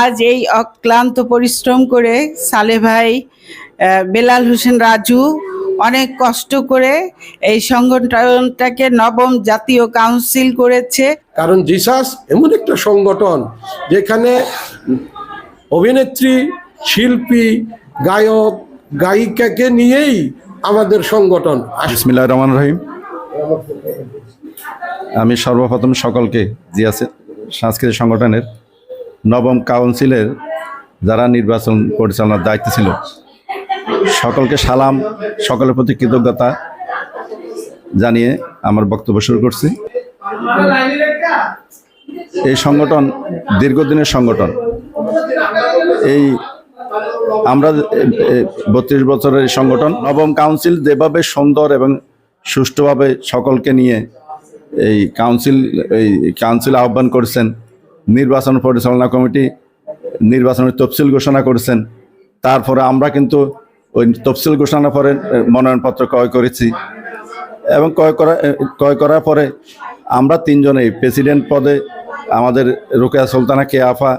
আজ এই অক্লান্ত পরিশ্রম করে সালে ভাই বেলাল হোসেন রাজু অনেক কষ্ট করে এই সংগঠনটাকে নবম জাতীয় কাউন্সিল করেছে। কারণ জিসাস এমন একটা সংগঠন যেখানে অভিনেত্রী শিল্পী গায়ক গায়িকাকে নিয়েই আমাদের সংগঠন আর বিসমিল্লাহ রহমান রহিম। আমি সর্বপ্রথম সকলকে জিয়াসে সাংস্কৃতিক সংগঠনের নবম কাউন্সিলের যারা নির্বাচন পরিচালনার দায়িত্ব ছিল, সকলকে সালাম, সকলের প্রতি কৃতজ্ঞতা জানিয়ে আমার বক্তব্য শুরু করছি। এই সংগঠন দীর্ঘদিনের সংগঠন। এই আমরা বত্রিশ বছরের এই সংগঠন, নবম কাউন্সিল যেভাবে সুন্দর এবং সুষ্ঠুভাবে সকলকে নিয়ে এই কাউন্সিল এই কাউন্সিল আহ্বান করেছেন নির্বাচন পরিচালনা কমিটি নির্বাচনের তফসিল ঘোষণা করেছেন। তারপরে আমরা কিন্তু ওই তফসিল ঘোষণার পরে মনোনয়নপত্র ক্রয় করেছি। এবং ক্রয় করা ক্রয় করার পরে আমরা তিনজনেই প্রেসিডেন্ট পদে, আমাদের রোকেয়া সুলতানা কে আফা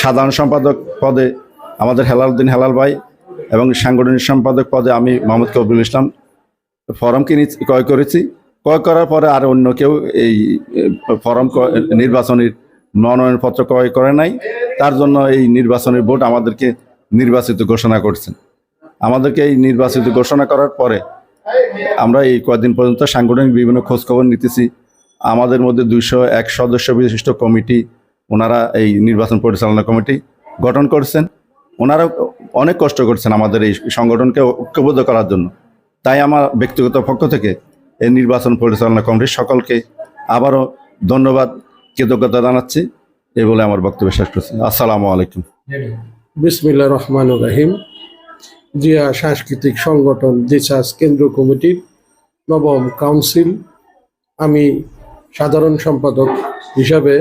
সাধারণ সম্পাদক পদে আমাদের হেলালউদ্দিন হেলাল ভাই এবং সাংগঠনিক সম্পাদক পদে আমি মোহাম্মদ কবিরুল ইসলাম ফরম কিনে ক্রয় করেছি। ক্রয় করার পরে আর অন্য কেউ এই ফর্ম নির্বাচনের মনোনয়নপত্র ক্রয় করে নাই। তার জন্য এই নির্বাচনের ভোট আমাদেরকে নির্বাচিত ঘোষণা করছেন। আমাদেরকে এই নির্বাচিত ঘোষণা করার পরে আমরা এই কয়েকদিন পর্যন্ত সাংগঠনিক বিভিন্ন খোঁজখবর নিতেছি। আমাদের মধ্যে দুইশো এক সদস্য বিশিষ্ট কমিটি, ওনারা এই নির্বাচন পরিচালনা কমিটি গঠন করছেন। ওনারা অনেক কষ্ট করছেন আমাদের এই সংগঠনকে ঐক্যবদ্ধ করার জন্য। তাই আমার ব্যক্তিগত পক্ষ থেকে এই নির্বাচন পরিচালনা কমিটির সকলকে আবারও ধন্যবাদ। কৃতজ্ঞতা জানাচ্ছি, এই বলে আমার বক্তব্য শেষ করছি। আসসালামু আলাইকুম। বিসমিল্লা রহমান রাহিম। জিয়া সাংস্কৃতিক সংগঠন জিসাস কেন্দ্র কমিটির নবম কাউন্সিল। আমি সাধারণ সম্পাদক হিসাবে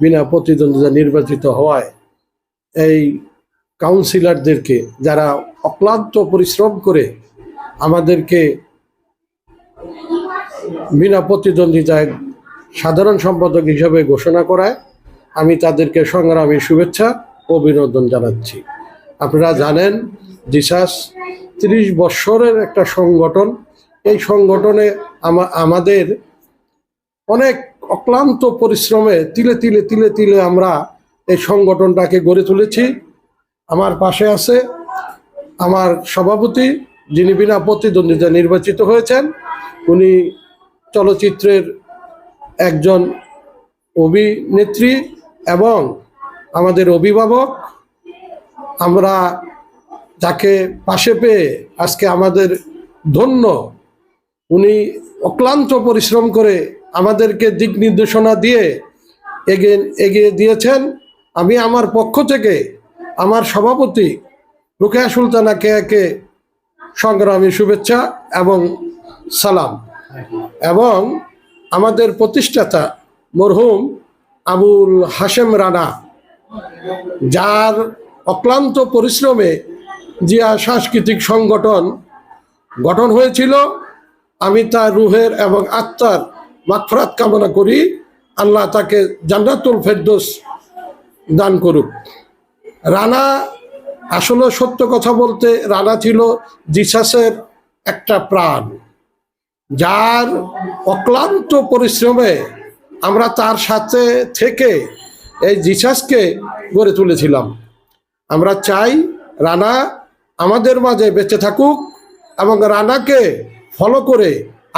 বিনা প্রতিদ্বন্দ্বিতা নির্বাচিত হওয়ায় এই কাউন্সিলরদেরকে যারা অক্লান্ত পরিশ্রম করে আমাদেরকে বিনা প্রতিদ্বন্দ্বিতায় সাধারণ সম্পাদক হিসাবে ঘোষণা করায় আমি তাদেরকে সংগ্রামী শুভেচ্ছা ও অভিনন্দন জানাচ্ছি। আপনারা জানেন, জিসাস তিরিশ বৎসরের একটা সংগঠন। এই সংগঠনে আমা- আমাদের অনেক অক্লান্ত পরিশ্রমে তিলে তিলে তিলে তিলে আমরা এই সংগঠনটাকে গড়ে তুলেছি। আমার পাশে আছে আমার সভাপতি যিনি বিনা প্রতিদ্বন্দ্বিতা নির্বাচিত হয়েছেন, উনি চলচ্চিত্রের একজন অভিনেত্রী এবং আমাদের অভিভাবক। আমরা যাকে পাশে পেয়ে আজকে আমাদের ধন্য, উনি অক্লান্ত পরিশ্রম করে আমাদেরকে দিক নির্দেশনা দিয়ে এগিয়ে এগিয়ে দিয়েছেন। আমি আমার পক্ষ থেকে আমার সভাপতি রুকেয়া সুলতানাকে একে সংগ্রামী শুভেচ্ছা এবং সালাম। এবং আমাদের প্রতিষ্ঠাতা মরহুম আবুল হাশেম রানা, যার অক্লান্ত পরিশ্রমে জিয়া সাংস্কৃতিক সংগঠন গঠন হয়েছিল, আমি তার রুহের এবং আত্মার মাগফরাত কামনা করি। আল্লাহ তাকে জান্নাতুল ফেরদোস দান করুক। রানা আসলে সত্য কথা বলতে, রানা ছিল জিসাসের একটা প্রাণ। যার অক্লান্ত পরিশ্রমে আমরা তার সাথে থেকে এই জিসাসকে গড়ে তুলেছিলাম। আমরা চাই রানা আমাদের মাঝে বেঁচে থাকুক এবং রানাকে ফলো করে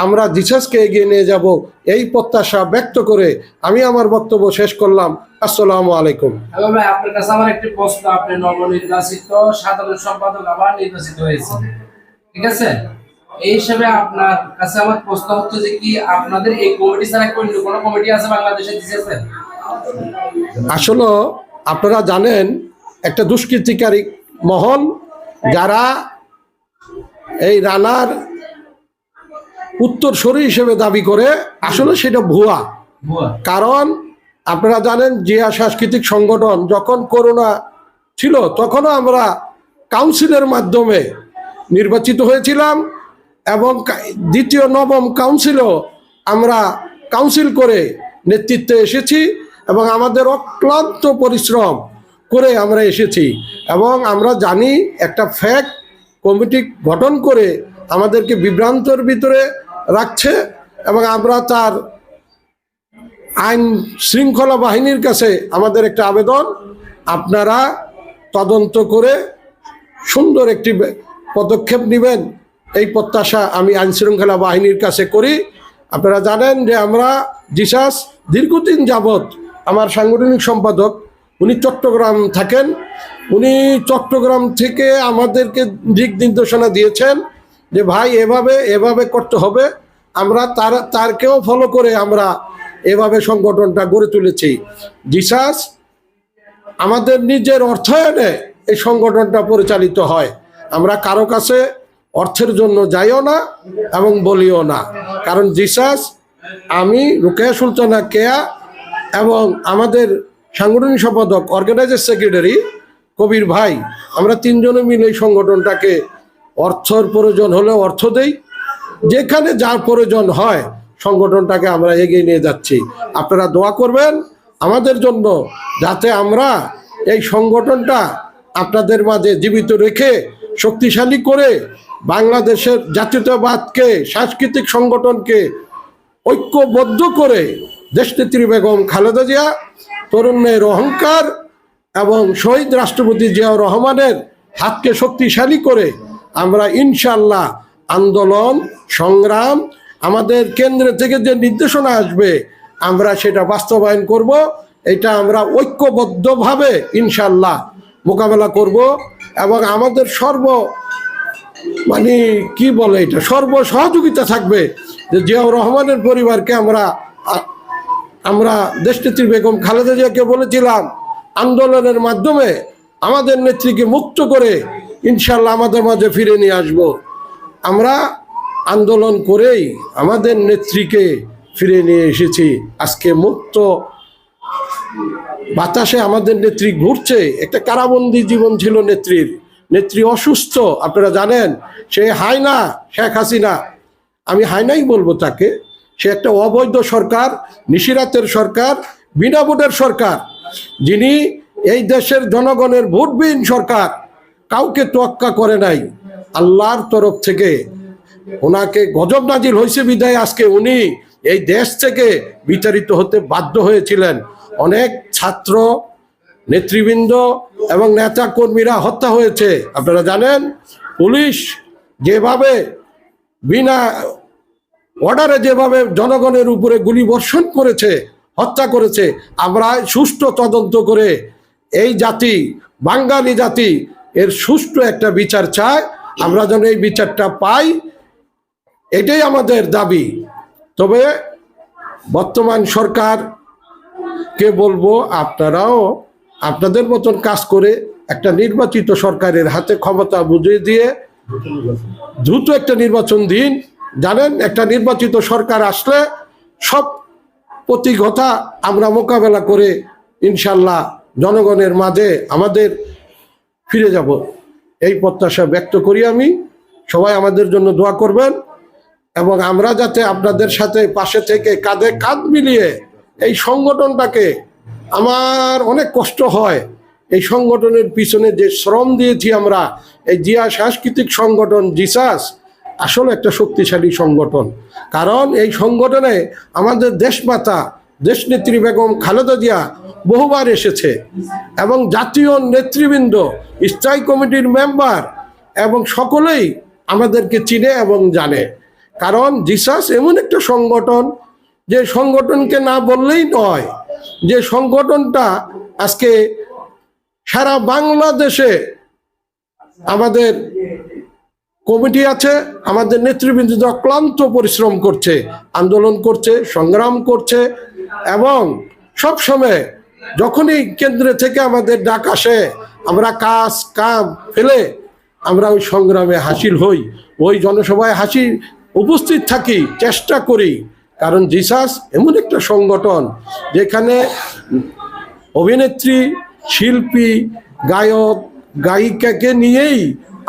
আমরা জিসাসকে এগিয়ে নিয়ে যাব এই প্রত্যাশা ব্যক্ত করে আমি আমার বক্তব্য শেষ করলাম। আসসালামু আলাইকুম। সাধারণ সম্পাদক আবার নির্বাচিত হয়েছে ঠিক আছে? এই হিসেবে আপনার কাছে আমার প্রশ্ন হচ্ছে যে কি আপনাদের এই কমিটি ছাড়া অন্য কোনো কমিটি আছে বাংলাদেশে দিয়েছেন? আসলে আপনারা জানেন একটা দুষ্কৃতিকারী মহল যারা এই রানার উত্তরসূরি হিসেবে দাবি করে আসলে সেটা ভুয়া। ভুয়া। কারণ আপনারা জানেন জিয়া সাংস্কৃতিক সংগঠন যখন করোনা ছিল তখনও আমরা কাউন্সিলের মাধ্যমে নির্বাচিত হয়েছিলাম। এবং দ্বিতীয় নবম কাউন্সিলও আমরা কাউন্সিল করে নেতৃত্বে এসেছি এবং আমাদের অক্লান্ত পরিশ্রম করে আমরা এসেছি এবং আমরা জানি একটা ফ্যাক কমিটি গঠন করে আমাদেরকে বিভ্রান্তর ভিতরে রাখছে এবং আমরা তার আইন শৃঙ্খলা বাহিনীর কাছে আমাদের একটা আবেদন। আপনারা তদন্ত করে সুন্দর একটি পদক্ষেপ নেবেন। এই প্রত্যাশা আমি আইন শৃঙ্খলা বাহিনীর কাছে করি। আপনারা জানেন যে আমরা জিসাস দীর্ঘদিন যাবৎ আমার সাংগঠনিক সম্পাদক, উনি চট্টগ্রাম থাকেন। উনি চট্টগ্রাম থেকে আমাদেরকে দিক নির্দেশনা দিয়েছেন যে, ভাই, এভাবে এভাবে করতে হবে। আমরা তার, তারকেও ফলো করে আমরা এভাবে সংগঠনটা গড়ে তুলেছি। জিসাস আমাদের নিজের অর্থায়নে এই সংগঠনটা পরিচালিত হয়। আমরা কারও কাছে অর্থের জন্য যাইও না এবং বলিও না। কারণ জিসাস, আমি, রুকেয়া সুলতানা কেয়া এবং আমাদের সাংগঠনিক সম্পাদক অর্গানাইজার সেক্রেটারি কবির ভাই, আমরা তিনজনে মিলে এই সংগঠনটাকে অর্থর প্রয়োজন হলে অর্থ দেই। যেখানে যার প্রয়োজন হয়, সংগঠনটাকে আমরা এগিয়ে নিয়ে যাচ্ছি। আপনারা দোয়া করবেন আমাদের জন্য, যাতে আমরা এই সংগঠনটা আপনাদের মাঝে জীবিত রেখে শক্তিশালী করে বাংলাদেশের জাতীয়তাবাদকে, সাংস্কৃতিক সংগঠনকে ঐক্যবদ্ধ করে দেশনেত্রী বেগম খালেদা জিয়া তরুণের অহংকার এবং শহীদ রাষ্ট্রপতি জিয়াউর রহমানের হাতকে শক্তিশালী করে আমরা ইনশাল্লাহ আন্দোলন, সংগ্রাম, আমাদের কেন্দ্র থেকে যে নির্দেশনা আসবে, আমরা সেটা বাস্তবায়ন করব। এটা আমরা ঐক্যবদ্ধভাবে ইনশাল্লাহ মোকাবেলা করব এবং আমাদের সর্ব মানে কি বলে এটা? সর্ব সহযোগিতা থাকবে যে জিয়াউর রহমানের পরিবারকে আমরা আমরা দেশনেত্রী বেগম খালেদা জিয়াকে বলেছিলাম, আন্দোলনের মাধ্যমে আমাদের নেত্রীকে মুক্ত করে ইনশাল্লাহ আমাদের মাঝে ফিরে নিয়ে আসব। আমরা আন্দোলন করেই আমাদের নেত্রীকে ফিরে নিয়ে এসেছি। আজকে মুক্ত বাতাসে আমাদের নেত্রী ঘুরছে। একটা কারাবন্দি জীবন ছিল নেত্রীর। নেত্রী অসুস্থ, আপনারা জানেন, সে হায়না শেখ হাসিনা। আমি হায়নাই বলব তাকে। সে একটা অবৈধ সরকার, নিশিরাতের সরকার, বিনা ভোটের সরকার। যিনি এই দেশের জনগণের ভোটবিহীন সরকার, কাউকে তোয়াক্কা করে নাই। আল্লাহর তরফ থেকে ওনাকে গজব নাজিল হয়েছে বিদায়। আজকে উনি এই দেশ থেকে বিচারিত হতে বাধ্য হয়েছিলেন। অনেক ছাত্র নেতৃবৃন্দ এবং নেতা কর্মীরা হত্যা হয়েছে। আপনারা জানেন, পুলিশ যেভাবে বিনা অর্ডারে যেভাবে জনগণের উপরে গুলি বর্ষণ করেছে, হত্যা করেছে, আমরা সুষ্ঠু তদন্ত করে এই জাতি, বাঙালি জাতি, এর সুষ্ঠু একটা বিচার চাই। আমরা যেন এই বিচারটা পাই, এটাই আমাদের দাবি। তবে বর্তমান সরকার কে বলব, আপনারাও আপনাদের মতন কাজ করে একটা নির্বাচিত সরকারের হাতে ক্ষমতা বুঝিয়ে দিয়ে দ্রুত একটা নির্বাচন দিন। জানেন, একটা নির্বাচিত সরকার আসলে সব প্রতিঘতা আমরা মোকাবেলা করে ইনশাল্লাহ জনগণের মাঝে আমাদের ফিরে যাব। এই প্রত্যাশা ব্যক্ত করি আমি। সবাই আমাদের জন্য দোয়া করবেন এবং আমরা যাতে আপনাদের সাথে পাশে থেকে কাঁধে কাঁধ মিলিয়ে এই সংগঠনটাকে আমার অনেক কষ্ট হয় এই সংগঠনের পিছনে যে শ্রম দিয়েছি আমরা, এই জিয়া সাংস্কৃতিক সংগঠন জিসাস, আসলে একটা শক্তিশালী সংগঠন। কারণ এই সংগঠনে আমাদের দেশমাতা, দেশনেত্রী বেগম খালেদা জিয়া বহুবার এসেছে এবং জাতীয় নেতৃবৃন্দ, স্থায়ী কমিটির মেম্বার এবং সকলেই আমাদেরকে চিনে এবং জানে। কারণ জিসাস এমন একটা সংগঠন যে সংগঠনকে না বললেই নয়, যে সংগঠনটা আজকে সারা বাংলাদেশে আমাদের কমিটি আছে, আমাদের নেতৃবৃন্দ অক্লান্ত পরিশ্রম করছে, আন্দোলন করছে, সংগ্রাম করছে এবং সব সময় যখনই কেন্দ্র থেকে আমাদের ডাক আসে, আমরা কাজ কাম ফেলে আমরা ওই সংগ্রামে হাসিল হই, ওই জনসভায় হাসি, উপস্থিত থাকি, চেষ্টা করি। কারণ জিসাস এমন একটা সংগঠন যেখানে অভিনেত্রী শিল্পী গায়ক গায়িকাকে নিয়েই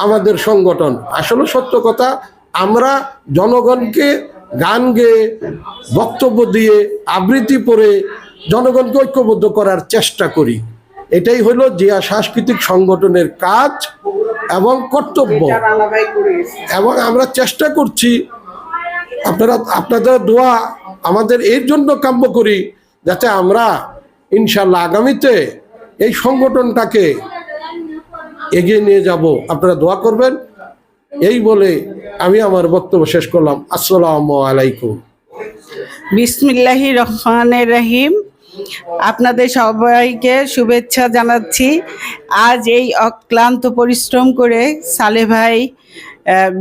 আমাদের সংগঠন। আসলে সত্য কথা আমরা জনগণকে গান গেয়ে বক্তব্য দিয়ে আবৃত্তি পড়ে জনগণকে ঐক্যবদ্ধ করার চেষ্টা করি। এটাই হলো জিয়া সাংস্কৃতিক সংগঠনের কাজ এবং কর্তব্য। এবং আমরা চেষ্টা করছি আপনারা, আপনাদের দোয়া আমাদের এর জন্য কাম্য করি যাতে আমরা ইনশাল্লাহ আগামীতে এই সংগঠনটাকে এগিয়ে নিয়ে যাব। আপনারা দোয়া করবেন। এই বলে আমি আমার বক্তব্য শেষ করলাম। আসসালামু আলাইকুম। বিসমিল্লাহি রহমানের রহিম। আপনাদের সবাইকে শুভেচ্ছা জানাচ্ছি। আজ এই অক্লান্ত পরিশ্রম করে সালে ভাই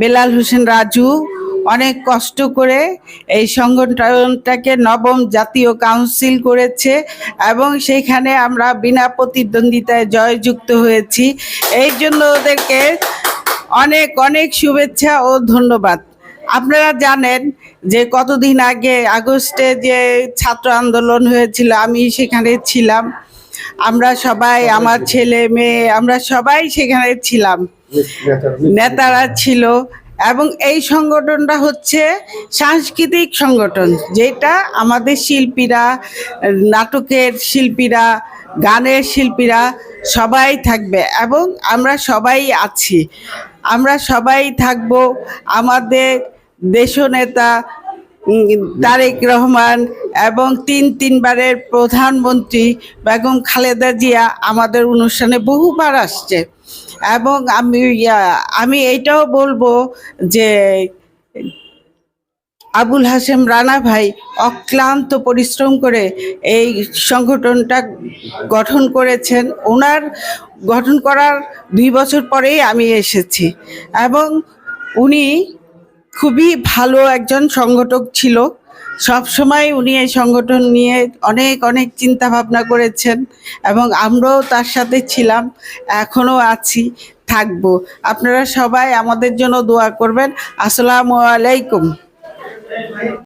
বেলাল হোসেন রাজু অনেক কষ্ট করে এই সংগঠনটাকে নবম জাতীয় কাউন্সিল করেছে এবং সেইখানে আমরা বিনা প্রতিদ্বন্দ্বিতায় জয়যুক্ত হয়েছি। এই জন্য ওদেরকে অনেক অনেক শুভেচ্ছা ও ধন্যবাদ। আপনারা জানেন যে কতদিন আগে আগস্টে যে ছাত্র আন্দোলন হয়েছিল আমি সেখানে ছিলাম। আমরা সবাই আমার ছেলে মেয়ে আমরা সবাই সেখানে ছিলাম। নেতারা ছিল। এবং এই সংগঠনটা হচ্ছে সাংস্কৃতিক সংগঠন যেটা আমাদের শিল্পীরা নাটকের শিল্পীরা গানের শিল্পীরা সবাই থাকবে এবং আমরা সবাই আছি। আমরা সবাই থাকব আমাদের দেশনেতা উম, তারেক রহমান এবং তিন তিনবারের প্রধানমন্ত্রী বেগম খালেদা জিয়া আমাদের অনুষ্ঠানে বহুবার আসছে। এবং আমি আমি এটাও বলব যে আবুল হাসেম রানা ভাই অক্লান্ত পরিশ্রম করে এই সংগঠনটা গঠন করেছেন। ওনার গঠন করার দুই বছর পরেই আমি এসেছি এবং উনি খুবই ভালো একজন সংগঠক ছিল। সব সময় উনি এই সংগঠন নিয়ে অনেক অনেক চিন্তা ভাবনা করেছেন এবং আমরাও তার সাথে ছিলাম, এখনও আছি, থাকব। আপনারা সবাই আমাদের জন্য দোয়া করবেন। আসসালামু আলাইকুম।